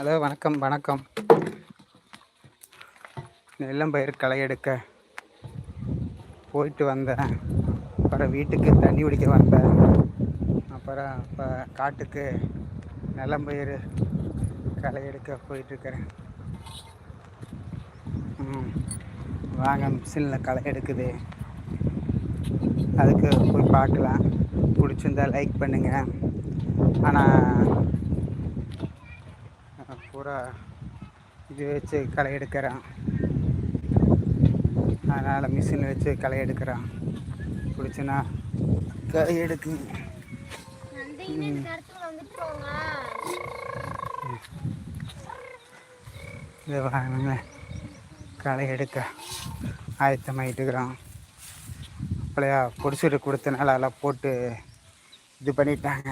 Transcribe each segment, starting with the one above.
Hello வணக்கம் வணக்கம். நெல்லம் பயிர் களை எடுக்க போயிட்டு வந்தேன். அப்புறம் வீட்டுக்கு தண்ணி குடிக்க வந்தேன். அப்புறம் இப்போ காட்டுக்கு நெல்லம் பயிர் களை எடுக்க போயிட்டுருக்கிறேன். வாங்க மிஷினில் களை எடுக்குது. அதுக்கு போய் பார்க்கலாம். பிடிச்சிருந்தா லைக் பண்ணுங்கள் ஆனால் பூரா இது வச்சு களை எடுக்கிறான். அதனால் மிஷின் வச்சு களை எடுக்கிறான். பிடிச்சுன்னா களை எடுக்கு. இதை வாங்க களை எடுக்க ஆயத்தமாயிட்டு இருக்கிறோம் அப்படியா பிடிச்சிட்டு கொடுத்தனால அதெல்லாம் போட்டு இது பண்ணிட்டாங்க.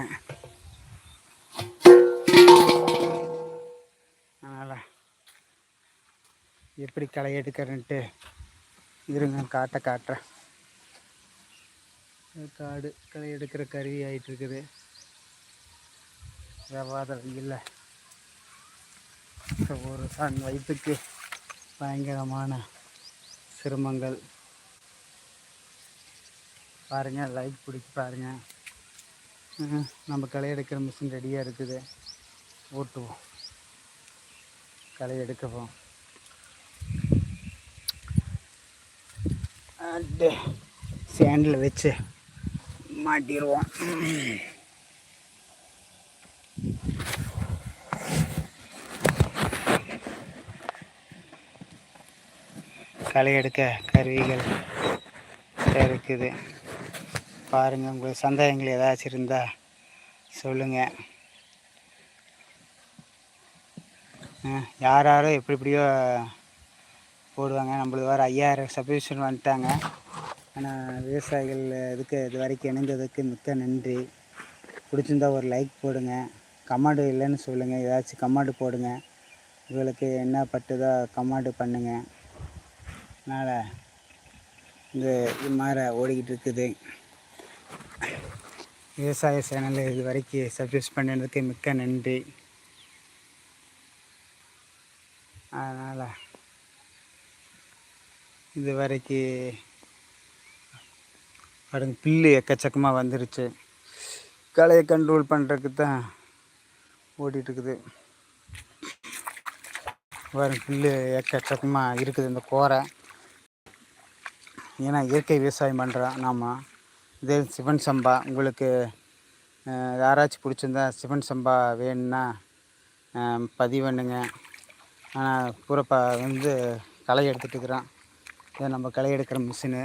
எப்படி களை எடுக்கிறேன்ட்டு இருங்க காட்ட காட்டுறேன். காடு களை எடுக்கிற கருவி ஆகிட்டு இருக்குது விவாத வெயில்ல ஒரு சன் வயிற்றுக்கு பயங்கரமான சிரமங்கள். பாருங்கள் லைக் பிடிச்சி பாருங்கள் நம்ம களை எடுக்கிற மிஷின் ரெடியாக இருக்குது. ஓட்டுவோம். களை எடுக்கப்போம் அட்டு சேண்டில் வச்சு மாட்டிடுவோம் களை எடுக்க கருவிகள் இருக்குது. பாருங்கள் உங்களுக்கு சந்தேகங்கள் ஏதாச்சும் இருந்தால் சொல்லுங்கள் யார் யாரோ எப்படி எப்படியோ போடுவாங்க. நம்மளுக்கு வேறு ஐயாயிரம் சப்ஸ்கிரிப்ஷன் வந்துட்டாங்க. ஆனால் விவசாயிகள் இதுக்கு இது வரைக்கும் இணைந்ததுக்கு மிக்க நன்றி. பிடிச்சிருந்தா ஒரு லைக் போடுங்க. கமாண்டு இல்லைன்னு சொல்லுங்கள் ஏதாச்சும் கமாண்டு போடுங்க. உங்களுக்கு என்ன பட்டுதோ கமாண்டு பண்ணுங்கள் அதனால் இந்த இது மாதிரி ஓடிக்கிட்டு இருக்குது. விவசாய சேனல் இது வரைக்கும் சப்ஸ்கிரைப் பண்ணதுக்கு மிக்க நன்றி. அதனால் இது வரைக்கும் பாருங்க பில்லு எக்கச்சக்கமாக வந்துருச்சு. களையை கண்ட்ரோல் பண்ணுறதுக்கு தான் ஓடிட்டுருக்குது. பாருங்க புல்லு எக்கச்சக்கமாக இருக்குது இந்த கோரை. ஏன்னா இயற்கை விவசாயம் பண்ணுறோம் நாம். இது சிவன் சம்பா உங்களுக்கு யாராச்சும் பிடிச்சிருந்தா சிவன் சம்பா வேணும்னா பதிவு பண்ணுங்க. ஆனால் பூரப்பா வந்து களை எடுத்துகிட்டு இருக்கிறான் இது நம்ம களை எடுக்கிற மிஷினு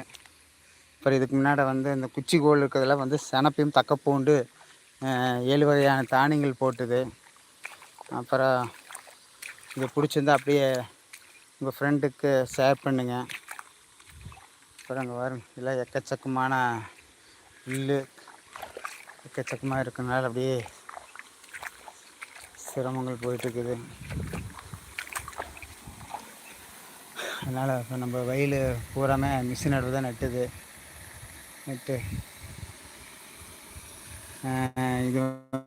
அப்புறம் இதுக்கு முன்னாடி வந்து இந்த குச்சி கோல் இருக்கிறதெல்லாம் வந்து செனப்பையும் தக்கப்பூண்டு ஏழு வகையான தானியங்கள் போட்டுது. அப்புறம் இது பிடிச்சிருந்தா அப்படியே உங்கள் ஃப்ரெண்டுக்கு ஷேர் பண்ணுங்கள் அப்புறம் அங்கே வரும் இல்லை எக்கச்சக்கமான புல்லு. எக்கச்சக்கமாக இருக்கிறதுனால அப்படியே சிரமங்கள் போயிட்டுருக்குது அதனால் இப்போ நம்ம வயல் பூராமே மிஷின் நடுவு தான் நட்டுது. நட்டு. இது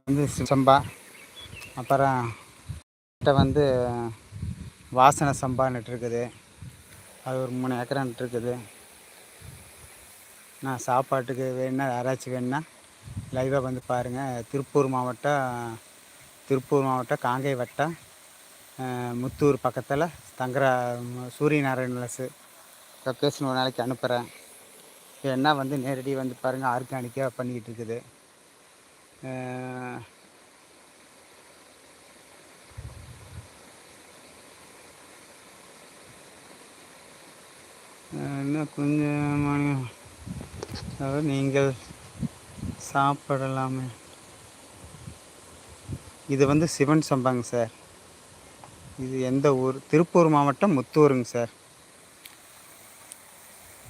வந்து சம்பா. அப்புறம் வந்து வாசனை சம்பா நட்டுருக்குது. அது ஒரு மூணு ஏக்கரா நட்டுருக்குது. நான் சாப்பாட்டுக்கு வேணுன்னா யாராச்சும் வேணுன்னா லைவாக வந்து பாருங்கள் திருப்பூர் மாவட்டம் திருப்பூர் மாவட்டம் காங்கை வட்டம் முத்தூர் பக்கத்தில் தங்குற சூரிய நாராயண விலாஸு லொக்கேஷன் ஒரு நாளைக்கு அனுப்புகிறேன் என்ன வந்து நேரடி வந்து பாருங்கள் ஆர்கானிக்காக பண்ணிக்கிட்டு இருக்குது. இன்னும் கொஞ்சம் அதாவது நீங்கள் சாப்பிடலாமே. இது வந்து சிவன் சம்பாங்க சார். இது எந்த ஊர்? திருப்பூர் மாவட்டம் முத்தூருங்க சார்.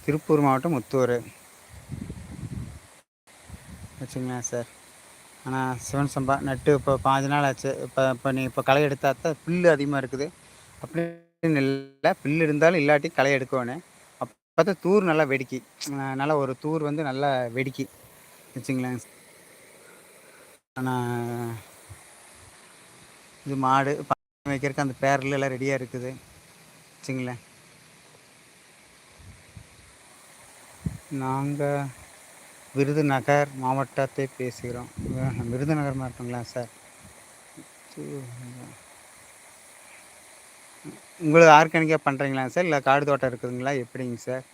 திருப்பூர் மாவட்டம் முத்தூர். வச்சுங்களா சார். ஆனால் சிவன் சம்பா நட்டு இப்போ பாஞ்சு நாள் ஆச்சு. இப்போ இப்போ நீ இப்போ களை எடுத்தா தான் புல் அதிகமாக இருக்குது. அப்படின்னு இல்லை. புல் இருந்தாலும் இல்லாட்டி களை எடுக்கணும் அப்போ பார்த்தா தூர் நல்லா வெடிக்கி. நல்லா ஒரு தூர் வந்து நல்லா வெடிக்கி. வச்சுங்களேன் ஆனால் இது மாடு வைக்கிறதுக்கு அந்த பேரில் எல்லாம் ரெடியாக இருக்குது. வச்சுங்களேன். நாங்கள் விருதுநகர் மாவட்டத்தை பேசுகிறோம். விருதுநகர் மாவட்டங்களா சார்? உங்களுக்கு ஆர்கானிக்காக பண்ணுறீங்களா சார்? இல்லை காடு தோட்டம் இருக்குதுங்களா? எப்படிங்க சார்?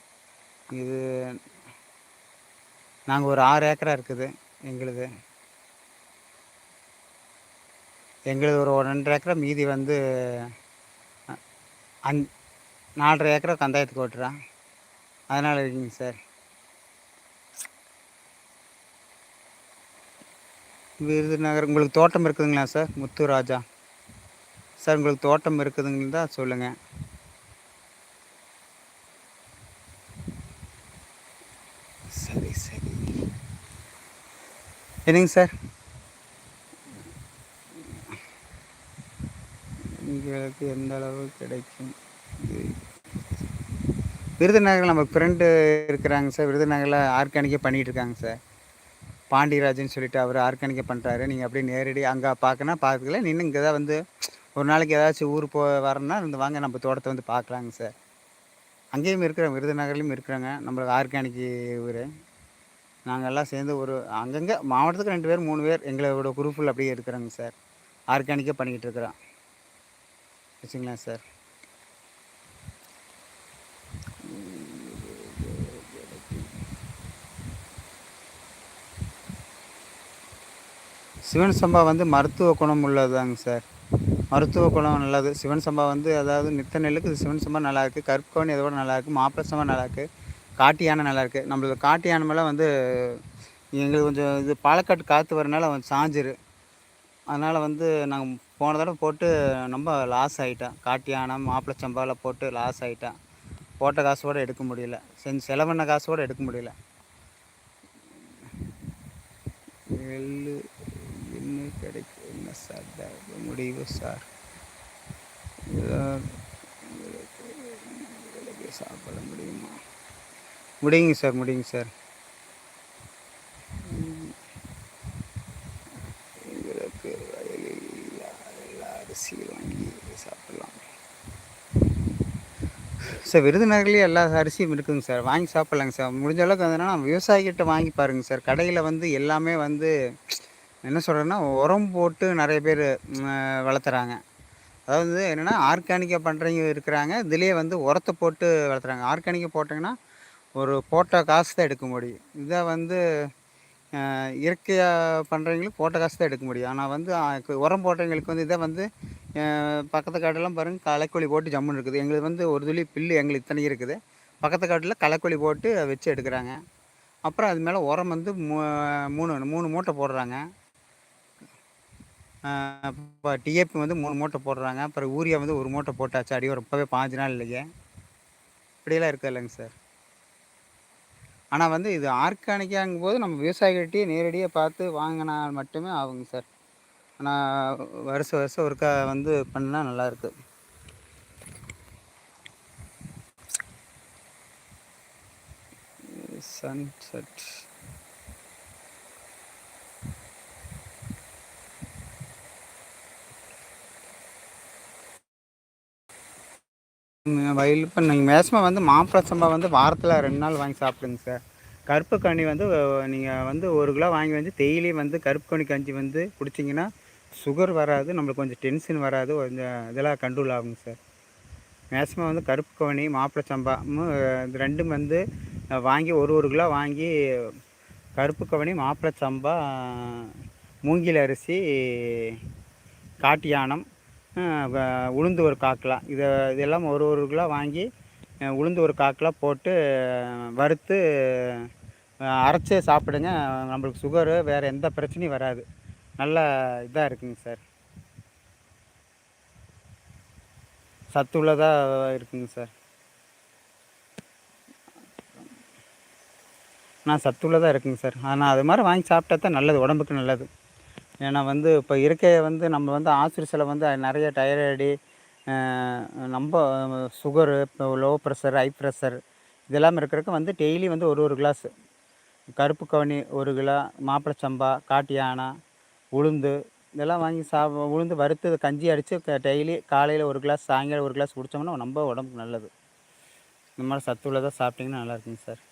இது நாங்கள் ஒரு ஆறு ஏக்கரா இருக்குது எங்களுது. எங்களுது ஒரு ரெண்டு ஏக்கரை மீதி வந்து அந் நாலரை ஏக்கரா கந்தாயத்துக்கு ஓட்டுறோம் அதனால் இருக்குங்க சார். விருதுநகர் உங்களுக்கு தோட்டம் இருக்குதுங்களா சார்? முத்து ராஜா. சார் உங்களுக்கு தோட்டம் இருக்குதுங்களா தான் சொல்லுங்கள் சரி சரி. என்னங்க சார்? உங்களுக்கு எந்த அளவு கிடைக்கும்? விருதுநகரில் நம்ம ஃப்ரெண்டு இருக்கிறாங்க சார் விருதுநகரில் ஆர்கானிக்கே பண்ணிகிட்டு இருக்காங்க சார் பாண்டியராஜன் சொல்லிட்டு அவர் ஆர்கானிக்கை பண்ணுறாரு நீங்கள் அப்படியே நேரடி அங்கே பார்க்கனா பார்க்கல. நின்று இங்கே தான் வந்து ஒரு நாளைக்கு ஏதாச்சும் ஊர் போ வரேன்னா வந்து வாங்க நம்ம தோட்டத்தை வந்து பார்க்கலாங்க சார் அங்கேயும் இருக்கிறோம் விருதுநகர்லேயும் இருக்கிறாங்க. நம்மளுக்கு ஆர்கானிக் ஊர். நாங்கள் எல்லாம் சேர்ந்து ஒரு அங்கங்கே மாவட்டத்துக்கு ரெண்டு பேர் மூணு பேர் எங்களோட குரூப்பில் அப்படியே இருக்கிறாங்க சார் ஆர்கானிக்கே பண்ணிக்கிட்டு இருக்கிறோம். வச்சுங்களா சார். சிவன் சம்பா வந்து மருத்துவ குணம் உள்ளதாங்க சார். மருத்துவ குணம் நல்லது. சிவன் சம்பா வந்து அதாவது நித்த நெல்லுக்கு சிவன் சம்பா நல்லா இருக்குது கற்கவனி இதோட நல்லா இருக்குது மாப்பிள சம்பா நல்லா இருக்குது காட்டு யானை நல்லா இருக்குது நம்மளுக்கு காட்டு யானை மேலே வந்து எங்களுக்கு கொஞ்சம் இது பாலக்காட்டு காற்று வரனால வந்து சாஞ்சிரு. அதனால் வந்து நாங்கள் போன தடவை போட்டு ரொம்ப லாஸ் ஆகிட்டேன் காட்டு யானை மாப்பிள்ளை சம்பாவில் போட்டு லாஸ் ஆகிட்டேன் போட்ட காசோட எடுக்க முடியல. செஞ்சு செலவண்ண காசோட எடுக்க முடியல. எள்ளு என்ன கிடைக்கும் என்ன சார்? தர முடிவு சார். சாப்பிட முடியுமா? முடியுங்க சார் முடியுங்க சார் எங்களுக்கு வயலில் எல்லா எல்லா அரிசியும் வாங்கி சாப்பிடலாம் சார் விருதுநகர்லேயே எல்லா அரிசியும் இருக்குதுங்க சார். வாங்கி சாப்பிட்லாங்க சார். முடிஞ்ச அளவுக்கு வந்துன்னா விவசாயிகிட்ட வாங்கி பாருங்கள் சார். கடையில் வந்து எல்லாமே வந்து என்ன சொல்கிறேன்னா உரம் போட்டு நிறைய பேர் வளர்த்துறாங்க. அதாவது என்னென்னா ஆர்கானிக்காக பண்ணுறவங்க இருக்கிறாங்க. இதுலேயே வந்து உரத்தை போட்டு வளர்த்துறாங்க. ஆர்கானிக்காக போட்டிங்கன்னா ஒரு போட்ட காசு தான் எடுக்க முடியும். இதை வந்து இயற்கையாக பண்ணுறவங்களுக்கு போட்ட காசு தான் எடுக்க முடியும். ஆனால் வந்து உரம் போட்டவங்களுக்கு வந்து இதை வந்து பக்கத்து காட்டெல்லாம் பாருங்கள் களைக்கொழி போட்டு ஜம்முன்னு இருக்குது. எங்களுக்கு வந்து ஒரு துளி பில்லு எங்களுக்கு இத்தனை இருக்குது. பக்கத்து காட்டில் களைக்கோழி போட்டு வச்சு எடுக்கிறாங்க. அப்புறம் அது மேலே உரம் வந்து மூ- மூணு மூணு மூட்டை போடுறாங்க. இப்போ டிஏபி வந்து மூணு மூட்டை போடுறாங்க. அப்புறம் யூரியா வந்து ஒரு மூட்டை போட்டாச்சு. அடி ஒரு இப்போவே பாஞ்சு நாள் இல்லைங்க இப்படியெல்லாம் இருக்குது இல்லைங்க சார்? ஆனால் வந்து இது ஆர்கானிக்காகும் போது நம்ம விவசாயிகிட்டே நேரடியாக பார்த்து வாங்கினா மட்டுமே ஆகுங்க சார். ஆனால் வருஷம் வருஷம் ஒருக்கா வந்து பண்ணால் நல்லாயிருக்கு சன்செட். வயல் இப்போ நீங்கள் மேக்ஸிமம் வந்து மாப்பிள சம்பா வந்து வாரத்தில் ரெண்டு நாள் வாங்கி சாப்பிடுங்க சார் கருப்பு கனி வந்து நீங்கள் வந்து ஒரு கிலோ வாங்கி வந்து டெய்லி வந்து கருப்பு கனி கஞ்சி வந்து குடிச்சிங்கன்னா சுகர் வராது நம்மளுக்கு கொஞ்சம் டென்ஷன் வராது கொஞ்சம் இதெல்லாம் கண்ட்ரோல் ஆகுங்க சார் மேக்ஸிமம் வந்து கருப்பு கவனி மாப்பிள சம்பா இது ரெண்டும் வந்து வாங்கி ஒரு ஒரு கிலோ வாங்கி கருப்பு கவனி மாப்பிள சம்பா மூங்கில் அரிசி காட்டு யானம் உளுந்து ஒரு காக்கலாம் இதை இதெல்லாம் ஒரு ஒரு கிலோ வாங்கி உளுந்து ஒரு காக்கில் போட்டு வறுத்து அரைச்சி சாப்பிடுங்க. நம்மளுக்கு சுகரு வேறு எந்த பிரச்சனையும் வராது. நல்ல இதாக இருக்குங்க சார். சத்துள்ளதாக இருக்குங்க சார். நான் சத்துள்ளதாக இருக்குங்க சார். ஆனால் அது மாதிரி வாங்கி சாப்பிட்டா தான் நல்லது உடம்புக்கு நல்லது. ஏன்னா வந்து இப்போ இருக்கையை வந்து நம்ம வந்து ஆஸ்பத்திரியில் வந்து நிறைய டயர்டு நம்ம சுகரு இப்போ லோ ப்ரெஷர் ஹை ப்ரெஷர் இதெல்லாம் இருக்கிறதுக்கு வந்து டெய்லி வந்து ஒரு ஒரு கிளாஸ் கருப்பு கவனி ஒரு கிலோ மாப்பிள சம்பா காட்டு யானை உளுந்து இதெல்லாம் வாங்கி சாப்ப உளுந்து வறுத்து கஞ்சி அடித்து டெய்லி காலையில் ஒரு கிளாஸ் சாயங்காலம் ஒரு கிளாஸ் குடித்தோம்னா ரொம்ப உடம்புக்கு நல்லது. இந்த மாதிரி சத்து உள்ளதாக சாப்பிட்டிங்கன்னா நல்லா இருக்குங்க சார்.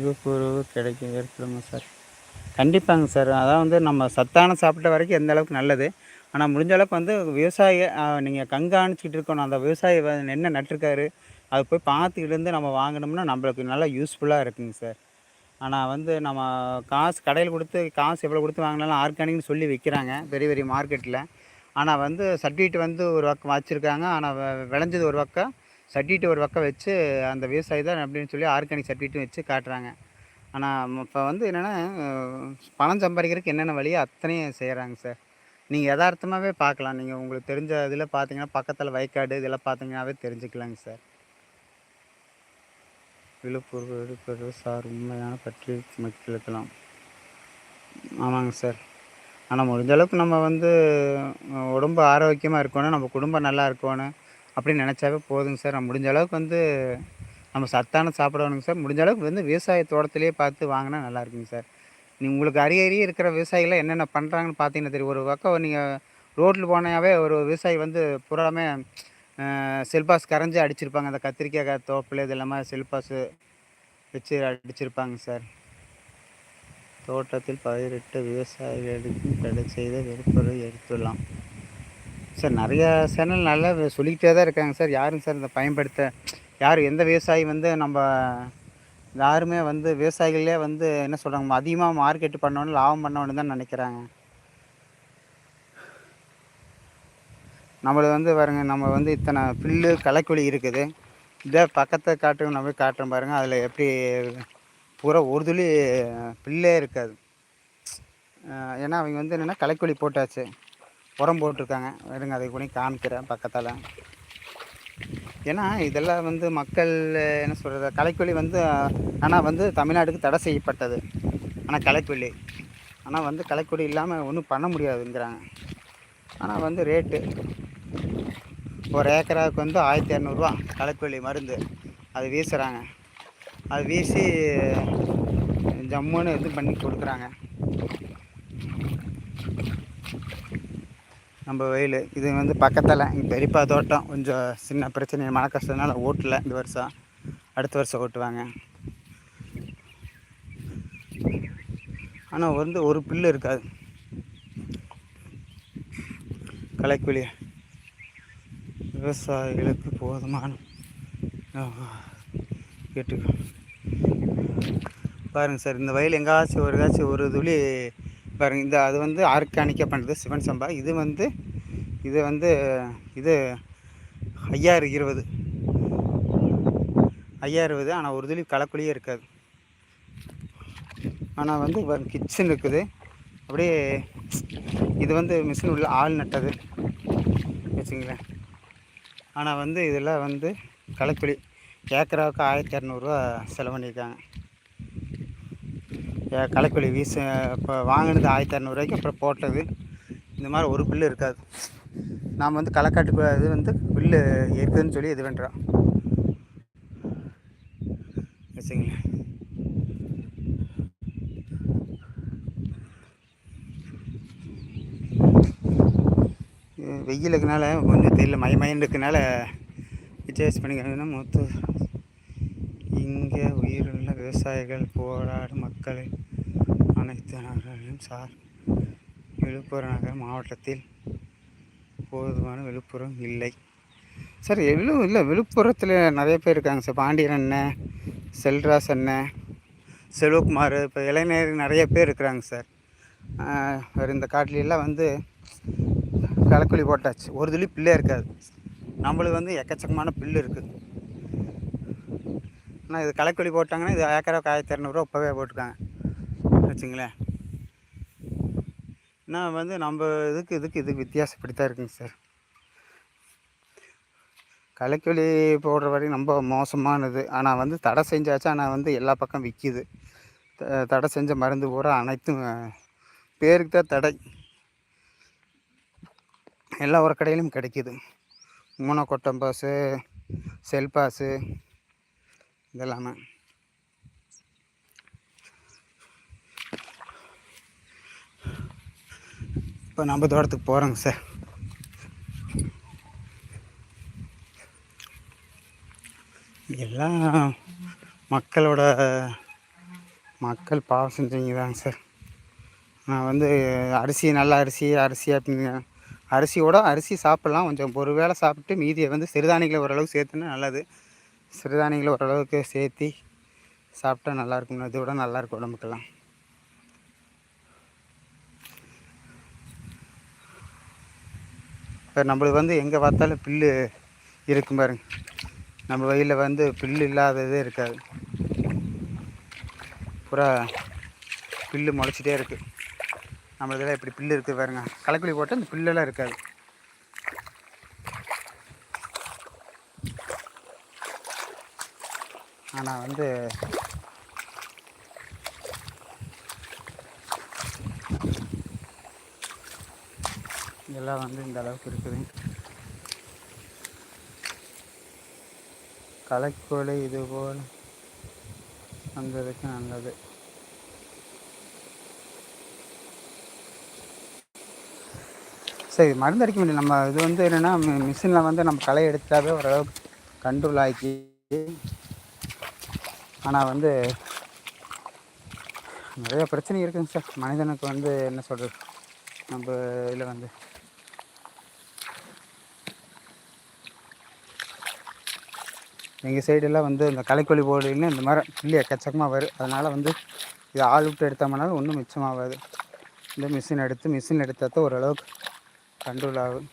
விழிப்புணர்வு கிடைக்கும் ஏற்படுமா சார். கண்டிப்பாங்க சார். அதான் வந்து நம்ம சத்தான சாப்பிட்ட வரைக்கும் எந்த அளவுக்கு நல்லது. ஆனால் முடிஞ்ச அளவுக்கு வந்து விவசாய நீங்கள் கண்காணிச்சிக்கிட்டு இருக்கணும். அந்த விவசாயி என்ன நட்டிருக்காரு. அது போய் பார்த்துக்கிட்டு இருந்து நம்ம வாங்கினோம்னா நம்மளுக்கு நல்லா யூஸ்ஃபுல்லாக இருக்குங்க சார். ஆனால் வந்து நம்ம காசு கடையில் கொடுத்து காசு எவ்வளோ கொடுத்து வாங்கினாலும் ஆர்கானிக்னு சொல்லி விற்கிறாங்க பெரிய பெரிய மார்க்கெட்டில் ஆனால் வந்து சர்டிஃபிகேட் வந்து ஒரு பக்கம் வச்சுருக்காங்க. ஆனால் விளைஞ்சது ஒரு பக்கம். சர்டிஃபிகேட் ஒரு பக்கம் வச்சு அந்த விவசாயி தான் அப்படின்னு சொல்லி ஆர்கானிக் சர்டிஃபிகேட்டும் வச்சு காட்டுறாங்க. ஆனால் இப்போ வந்து என்னென்னா பணம் சம்பாதிக்கிறதுக்கு என்னென்ன வழியோ அத்தனையும் செய்கிறாங்க சார் நீங்கள் யதார்த்தமாகவே பார்க்கலாம். நீங்கள் உங்களுக்கு தெரிஞ்ச இதில் பார்த்தீங்கன்னா பக்கத்தில் வயக்காடு இதெல்லாம் பார்த்தீங்கன்னாவே தெரிஞ்சுக்கலாங்க சார் விழுப்புரம் விழுப்புரம் சார் உண்மையான பற்றி மக்களுக்கெல்லாம். ஆமாங்க சார் ஆனால் முடிஞ்ச அளவுக்கு நம்ம வந்து உடம்பு ஆரோக்கியமாக இருக்கணும் நம்ம குடும்பம் நல்லா இருக்கணும். அப்படின்னு நினச்சாவே போதுங்க சார். முடிஞ்ச அளவுக்கு வந்து நம்ம சத்தான சாப்பிடணுங்க சார். முடிஞ்ச அளவுக்கு வந்து விவசாய தோட்டத்திலேயே பார்த்து வாங்கினா நல்லா இருக்குங்க சார். நீ உங்களுக்கு அருகே இருக்கிற விவசாயிகள் என்னென்ன பண்ணுறாங்கன்னு பார்த்தீங்கன்னா தெரியும். ஒரு பக்கம் நீங்கள் ரோட்டில் போனாவே ஒரு விவசாயி வந்து புறாமே செல்பாஸ் கரைஞ்சி அடிச்சிருப்பாங்க. அந்த கத்திரிக்காய் தோப்பில் இது இல்லாமல் செல்பாஸு வச்சு அடிச்சிருப்பாங்க சார். தோட்டத்தில் பயிரிட்ட விவசாயிகளுக்கு தடை செய்த விருப்பம் எடுத்துடலாம். சார் நிறையா சேனல் நல்லா சொல்லிக்கிட்டே தான் இருக்காங்க சார். யாரும் சார் இதை பயன்படுத்த யார் எந்த விவசாயி வந்து நம்ம யாருமே வந்து விவசாயிகளே வந்து என்ன சொல்கிறாங்க அதிகமாக மார்க்கெட் பண்ணணும் லாபம் பண்ணணும்னு தான் நினைக்கிறாங்க. நம்மளது வந்து பாருங்க நம்ம வந்து இத்தனை புல்லு களைக்குழி இருக்குது. இதே பக்கத்தை காட்டு நம்ம காட்டுறோம் பாருங்கள் அதில் எப்படி பூரா ஒரு துளி புல்லே இருக்காது. ஏன்னா அவங்க வந்து என்னென்னா களைக்குழி போட்டாச்சு. உரம் போட்டிருக்காங்க. இருங்க அதை கூட காமிக்கிறேன் பக்கத்தில். ஏன்னா இதெல்லாம் வந்து மக்கள் என்ன சொல்கிறது கலைக்கொல்லி வந்து ஆனால் வந்து தமிழ்நாட்டுக்கு தடை செய்யப்பட்டது. ஆனால் கலைக்கொல்லி ஆனால் வந்து களைக்கொல்லி இல்லாமல் ஒன்றும் பண்ண முடியாதுங்கிறாங்க. ஆனால் வந்து ரேட்டு. ஒரு ஏக்கராவுக்கு வந்து ஆயிரத்தி இரநூறுவா கலைக்கொல்லி மருந்து. அது வீசுகிறாங்க அது வீசி ஜம்முன்னு இது பண்ணி கொடுக்குறாங்க. நம்ம வயல். இது வந்து பக்கத்தில் எங்கள் பெரியப்பா தோட்டம். கொஞ்சம் சின்ன பிரச்சனை மழை கஷ்டத்தினால ஓட்டல இந்த வருஷம். அடுத்த வருஷம் ஓட்டுவாங்க. ஆனால் வந்து ஒரு புல்லு இருக்காது. களைக்கூலி விவசாயிகளுக்கு போதுமான கேட்டுக்கோ. பாருங்கள் சார் இந்த வயல் எங்காச்சும் ஒரு ஏதாச்சும் ஒரு துளி பாருங்க இந்த அது வந்து ஆர்கானிக்காக பண்ணுறது சிவன் சம்பா. இது வந்து இது வந்து இது ஐயாயிரம் இருபது. ஐயாயிரம் இருபது ஆனால் ஒரு துளி களைக்குழியே இருக்காது. ஆனால் வந்து கிச்சன் இருக்குது. அப்படியே இது வந்து மிஷின் உள்ள ஆள் நட்டது. வச்சுங்களேன். ஆனால் வந்து இதெல்லாம் வந்து களைக்குழி ஏக்கராவுக்கு ஆயிரத்தி இரநூறுவா செலவு பண்ணியிருக்காங்க. களைக்கொல்லி வீச இப்போ வாங்கினது ஆயிரத்தி இரநூறுவாய்க்கு அப்புறம் போட்டது. இந்த மாதிரி ஒரு பில்லு இருக்காது. நாம் வந்து களக்காட்டு இது வந்து பில்லு இருக்குதுன்னு சொல்லி இது பண்ணுறோம் வச்சுங்களேன் வெயில் இருக்கனால கொஞ்சம் தெரியல மயமயன் இருக்கனால வித்தியாசம் பண்ணிக்கணும். மொத்த விவசாயிகள் போராடும் மக்களை அனைத்து நகரங்களிலும் சார். விழுப்புரம் நகர மாவட்டத்தில் போதுமான விழுப்புரம் இல்லை. சார் எவ்வளோ இல்லை விழுப்புரத்தில் நிறைய பேர் இருக்காங்க சார். பாண்டியன் அண்ணன் செல்ராஸ் அண்ணன் செல்வகுமார் இப்போ இளைஞர் நிறைய பேர் இருக்கிறாங்க சார். வேறு இந்த காட்டிலெல்லாம் வந்து களைக்குழி போட்டாச்சு. ஒரு துளி பிள்ளை இருக்காது. நம்மளுக்கு வந்து எக்கச்சக்கமான பில்லு இருக்குது ஆனால் இது களைக்கொல்லி போட்டாங்கன்னா இது ஏக்கராவுக்கு ஆயிரத்தி இரநூறுவா இப்போவே போட்டிருக்காங்க. வச்சுங்களேன். நான் வந்து நம்ம இதுக்கு இதுக்கு இதுக்கு வித்தியாசப்படி தான் இருக்குங்க சார். களைக்கொல்லி போடுற வரைக்கும் ரொம்ப மோசமானது. ஆனால் வந்து தடை செஞ்சாச்சு. ஆனால் வந்து எல்லா பக்கம் விற்கிது தடை செஞ்ச மருந்து பூரா அனைத்தும் பேருக்கு தான் தடை. எல்லா ஒரு கடையிலும் கிடைக்கிது. மூனோகொட்டம்பாஸு செல்பாஸு இதெல்லாமே இப்போ நம்ம தோட்டத்துக்கு போகிறோங்க சார். எல்லாம் மக்களோட மக்கள் பாவம் செஞ்சவங்க தாங்க சார். நான் வந்து அரிசி நல்ல அரிசி அரிசியாக அரிசியோட அரிசி சாப்பிட்லாம். கொஞ்சம் ஒரு வேளை சாப்பிட்டு மீதியை வந்து சிறுதானியங்களை ஓரளவுக்கு சேர்த்துனா நல்லது. சிறுதானியங்களை ஓரளவுக்கு சேர்த்தி சாப்பிட்டா நல்லாயிருக்கும் இதோட நல்லாயிருக்கும் உடம்புக்கெல்லாம். இப்போ நம்மளுக்கு வந்து எங்கே பார்த்தாலும் புல்லு இருக்கும் பாருங்க. நம்ம வயலில் வந்து புல்லு இல்லாததே இருக்காது. பூரா புல்லு முளைச்சிட்டே இருக்குது நம்ம இப்படி புல்லு இருக்குது பாருங்க. களைக்குழி போட்டால் இந்த புல்லெல்லாம் இருக்காது. ஆனால் வந்து இதெல்லாம் வந்து இந்த அளவுக்கு இருக்குது. களைக்கொலை இதுபோல் வந்ததுக்கு நல்லது. சரி மருந்து அடிக்க முடியும் நம்ம இது வந்து என்னென்னா மிஷினில் வந்து நம்ம களை எடுத்தாவே ஓரளவுக்கு கண்ட்ரோல் ஆக்கி ஆனால் வந்து நிறைய பிரச்சனை இருக்குங்க சார். மனிதனுக்கு வந்து என்ன சொல்கிறது நம்ம இதில் வந்து எங்கள் சைடெல்லாம் வந்து இந்த களைக்கொல்லி போடுன்னு இந்த மாதிரி இல்லையா? எக்கச்சக்கமாக வரும் அதனால் வந்து இது ஆள் விட்டு எடுத்தோம்னாலும் ஒன்றும் மிச்சமாகாது. இந்த மிஷின் எடுத்து மிஷின் எடுத்தால் தான் ஓரளவுக்கு கண்ட்ரோல் ஆகும்.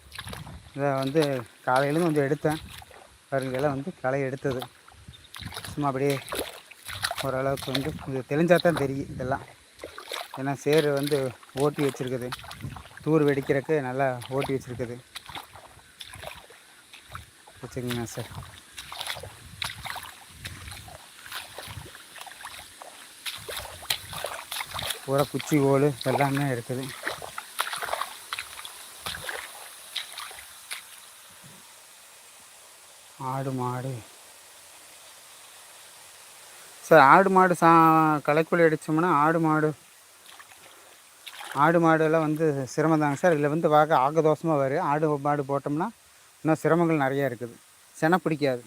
இதை வந்து காலையிலேருந்து கொஞ்சம் எடுத்தேன். பாருங்க எல்லாம் வந்து களை எடுத்தது. சும்மா அப்படியே ஓரளவுக்கு வந்து இது தெளிஞ்சால் தான் தெரியும் இதெல்லாம். ஏன்னா சேரு வந்து ஓட்டி வச்சுருக்குது. தூர் வெடிக்கிறதுக்கு நல்லா ஓட்டி வச்சுருக்குது. வச்சுக்கோங்க சார். பூரா குச்சி ஓல் எல்லாமே இருக்குது. ஆடு மாடு. சார் ஆடு மாடு சா களைக்குழி அடித்தோம்னா ஆடு மாடு ஆடு மாடெல்லாம் வந்து சிரமம் தாங்க சார். இதில் வந்து பார்க்க ஆகதோஷமாக வரும் ஆடு மாடு போட்டோம்னா இன்னும் சிரமங்கள் நிறையா இருக்குது. செனை பிடிக்காது.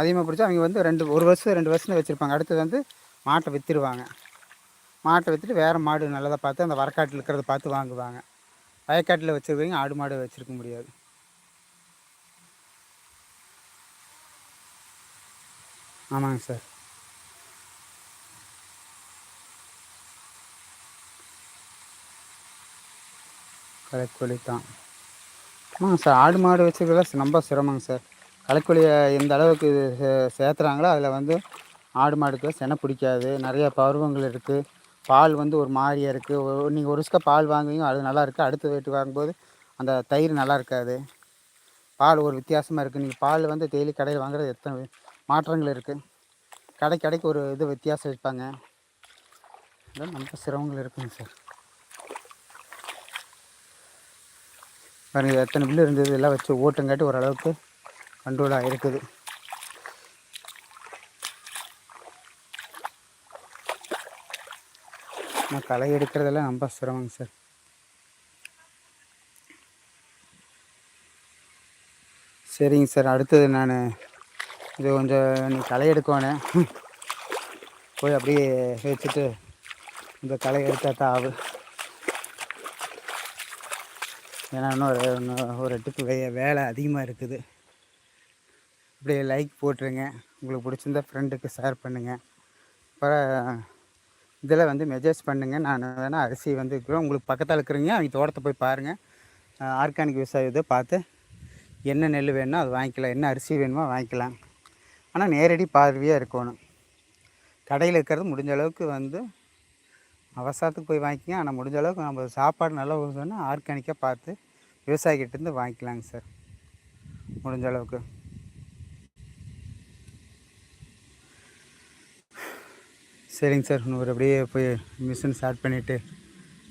அதிகமாக பிடிச்சா அவங்க வந்து ரெண்டு ஒரு வருஷம் ரெண்டு வருஷம் வச்சுருப்பாங்க. அடுத்தது வந்து மாட்டை விற்றுடுவாங்க மாட்டை விற்றுட்டு வேறு மாடு நல்லதாக பார்த்து அந்த வரக்காட்டில் இருக்கிறத பார்த்து வாங்குவாங்க. வயக்காட்டில் வச்சுருக்கவங்க ஆடு மாடு வச்சுருக்க முடியாது. ஆமாங்க சார். களைக்கொல்லி தான். ஆமாங்க சார் ஆடு மாடு வச்சுக்கிறதா ரொம்ப சிரமங்க சார். களைக்கொல்லியை எந்த அளவுக்கு சே சேர்த்துறாங்களோ அதில் வந்து ஆடு மாடுக்கு செனை பிடிக்காது. நிறைய பருவங்கள் இருக்குது பால் வந்து ஒரு மாதிரியாக இருக்குது நீங்கள் ஒரு வருஷம் பால் வாங்குவீங்க அது நல்லா இருக்குது அடுத்த வீட்டு வாங்கும்போது அந்த தயிர் நல்லா இருக்காது. பால் ஒரு வித்தியாசமாக இருக்குது நீங்கள் பால் வந்து டெய்லி கடையில் வாங்குறது எத்தனை மாற்றங்கள் இருக்குது கடை கடைக்கு ஒரு இது வித்தியாசம் வைப்பாங்க. இதெல்லாம் ரொம்ப சிரமங்கள் இருக்குங்க சார். பாருங்கள் எத்தனை பில்லு இருந்தது? எல்லாம் வச்சு ஓட்டங்காட்டி ஓரளவுக்கு கண்ட்ரோலாக இருக்குது. ஆனால் களை எடுக்கிறதெல்லாம் ரொம்ப சிரமங்க சார். சரிங்க சார் அடுத்தது நான் இது கொஞ்சம் நீ களை எடுக்கணும் போய் அப்படியே வச்சுட்டு இந்த களை எடுத்தாத்தான் ஆகு ஆகும் ஏன்னா இன்னும் ஒரு இடத்துக்கு வே வேலை அதிகமாக இருக்குது. அப்படியே லைக் போட்டுருங்க. உங்களுக்கு பிடிச்சிருந்தா ஃப்ரெண்டுக்கு ஷேர் பண்ணுங்கள் அப்புறம் இதில் வந்து மெசேஜ் பண்ணுங்கள் நான் வேணால் அரிசி வந்து உங்களுக்கு பக்கத்தில் இருக்கிறீங்க அவங்க தோட்டத்தை போய் பாருங்கள் ஆர்கானிக் விவசாயம் இதை பார்த்து என்ன நெல் வேணுமோ அது வாங்கிக்கலாம். என்ன அரிசி வேணுமோ வாங்கிக்கலாம். ஆனால் நேரடி பார்வையாக இருக்கணும். கடையில் இருக்கிறது முடிஞ்ச அளவுக்கு வந்து அவசரத்துக்கு போய் வாங்கிக்கங்க. ஆனால் முடிஞ்ச அளவுக்கு நம்ம சாப்பாடு நல்லா சொன்னால் ஆர்கானிக்காக பார்த்து விவசாயிக்கிட்டேருந்து வாங்கிக்கலாங்க சார். முடிஞ்ச அளவுக்கு. சரிங்க சார். இன்னொரு அப்படியே போய் மிஷின் ஸ்டார்ட் பண்ணிவிட்டு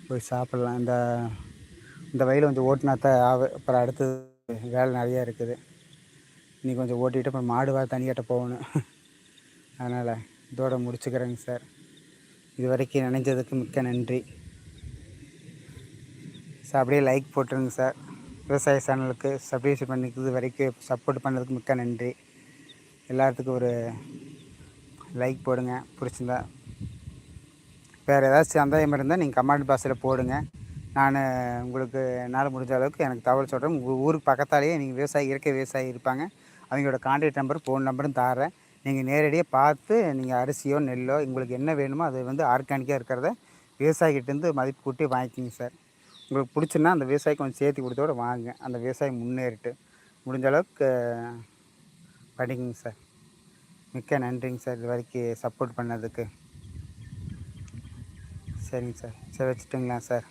போய் சாப்பிட்லாம். இந்த இந்த வயலில் கொஞ்சம் ஓட்டினா தான் ஆக அப்புறம் அடுத்தது வேலை நிறையா இருக்குது. இன்றைக்கி கொஞ்சம் ஓட்டிகிட்டு அப்புறம் மாடு வா தண்ணி கட்ட போகணும். அதனால் இதோட முடிச்சுக்கிறேங்க சார். இது வரைக்கும் நினைஞ்சதுக்கு மிக்க நன்றி. சார் அப்படியே லைக் போட்டுருங்க சார். விவசாய சேனலுக்கு சப்ஸ்கிரைப் பண்ணிக்கிறது வரைக்கும் சப்போர்ட் பண்ணதுக்கு மிக்க நன்றி. எல்லாத்துக்கும் ஒரு லைக் போடுங்க. பிடிச்சிருந்தா வேறு ஏதாச்சும் சந்தேகம் இருந்தால் நீங்கள் கமெண்ட் பாக்ஸில் போடுங்க. நான் உங்களுக்கு என்னால் முடிஞ்ச அளவுக்கு எனக்கு தகவல் சொல்கிறேன் உங்கள் ஊருக்கு பக்கத்தாலேயே நீங்கள் விவசாயி இயற்கை விவசாயி இருப்பாங்க. அவங்களோட கான்டாக்ட் நம்பர் ஃபோன் நம்பரும் தாரேன். நீங்கள் நேரடியாக பார்த்து நீங்கள் அரிசியோ நெல்லோ உங்களுக்கு என்ன வேணுமோ அது வந்து ஆர்கானிக்காக இருக்கிறத விவசாயிகிட்டேருந்து மதிப்பு கூட்டி வாங்கிக்கிங்க சார். உங்களுக்கு பிடிச்சுன்னா அந்த விவசாயி கொஞ்சம் சேர்த்து கொடுத்தோட வாங்க அந்த விவசாயம் முன்னேறிட்டு முடிஞ்ச அளவுக்கு படிக்குங்க சார். மிக்க நன்றிங்க சார் இது வரைக்கும் சப்போர்ட் பண்ணதுக்கு. சரிங்க சார். சரி வச்சுட்டுங்களா சார்?